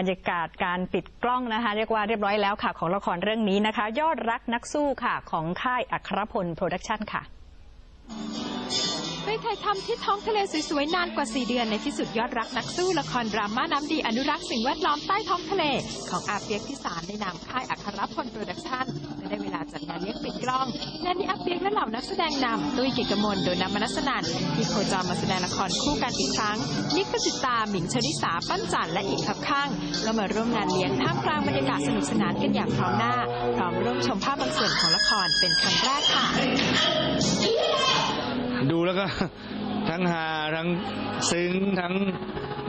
บรรยากาศการปิดกล้องนะคะ เรียกว่าเรียบร้อยแล้วค่ะ ของละครเรื่องนี้นะคะ ยอดรักนักสู้ค่ะ ของค่ายอัครพลโปรดักชั่นค่ะไปถ่ายทำที่ท้องทะเลสวยๆนานกว่า 4 เดือนในที่สุดยอดรักนักสู้ละครดราม่าน้ำดีอนุรักษ์สิ่งแวดล้อมใต้ท้องทะเล ของอาเปียกพิสารในนามค่ายอัครพลโปรดักชั่นได้เวลาจัดงานเลี้ยงปิดกล้อง งานนี้อาเปียกและเหล่านักแสดงนำตุ้ยเกียรติกมลโดยนำมนัสนันที่โคจรมาแสดงละครคู่กันอีกครั้งนิกกสิตาหมิงชนิสาปั้นจันและอีกครับข้างก็มาร่วมงานเลี้ยงท่ามกลางบรรยากาศสนุกสนานกันอย่างพร้อมหน้า พร้อมร่วมชมภาพบางส่วนของละครเป็นครั้งแรกค่ะ ดูแล้วก็ ทั้งฮาทั้งซึ้งทั้ง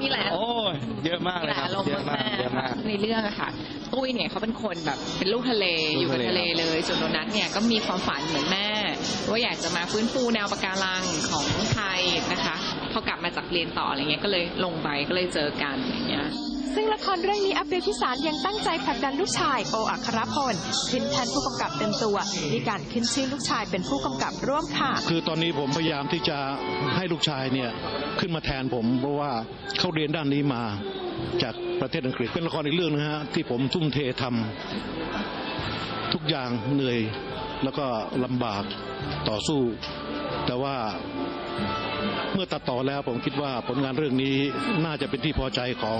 มีหลายโอ้ยเยอะมากมีเลหยลายครับอารมณ์เยอะมากมากเยอะมากๆในเรื่องอะค่ะตุ้ยเนี่ยเขาเป็นคนแบบเป็นลูกทะเลลูอกยู่กับทะเลทะเลเลย ส่วนโดนัทเนี่ยก็มีความฝันเหมือนแม่ ว่าอยากจะมาฟื้นฟูแนวปะการังของไทย จากเรียนต่ออะไรเงี้ยก็เลยลงไปก็เลยเจอกันอย่างเงี้ยซึ่งละครเรื่องนี้อาเปียพิสารยังตั้งใจผลักดันลูกชายโออัครพลขึ้นแทนผู้กำกับเต็มตัวด้วยการขึ้นชื่อลูกชายเป็นผู้กำกับร่วมค่ะ คือตอนนี้ผมพยายามที่จะให้ลูกชายเนี่ยขึ้นมาแทนผมเพราะว่าเขาเรียนด้านนี้มาจากประเทศอังกฤษเป็นละครอีกเรื่องนะฮะที่ผมทุ่มเททำทุกอย่างเหนื่อยแล้วก็ลำบากต่อสู้ แต่ว่า เมื่อตัดต่อแล้วผมคิดว่าผลงานเรื่องนี้น่าจะเป็นที่พอใจของ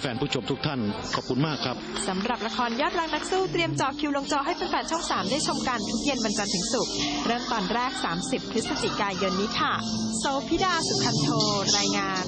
แฟนผู้ชมทุกท่าน ขอบคุณมากครับสำหรับละครยอดรักนักสู้เตรียมจอคิวลงจอให้แฟนๆช่อง 3 ได้ชมกันทุกเย็นวันจันทร์ถึงศุกร์เริ่มตอนแรก 30 พฤศจิกายนนี้ค่ะ โซพิดาสุขันโทรายงาน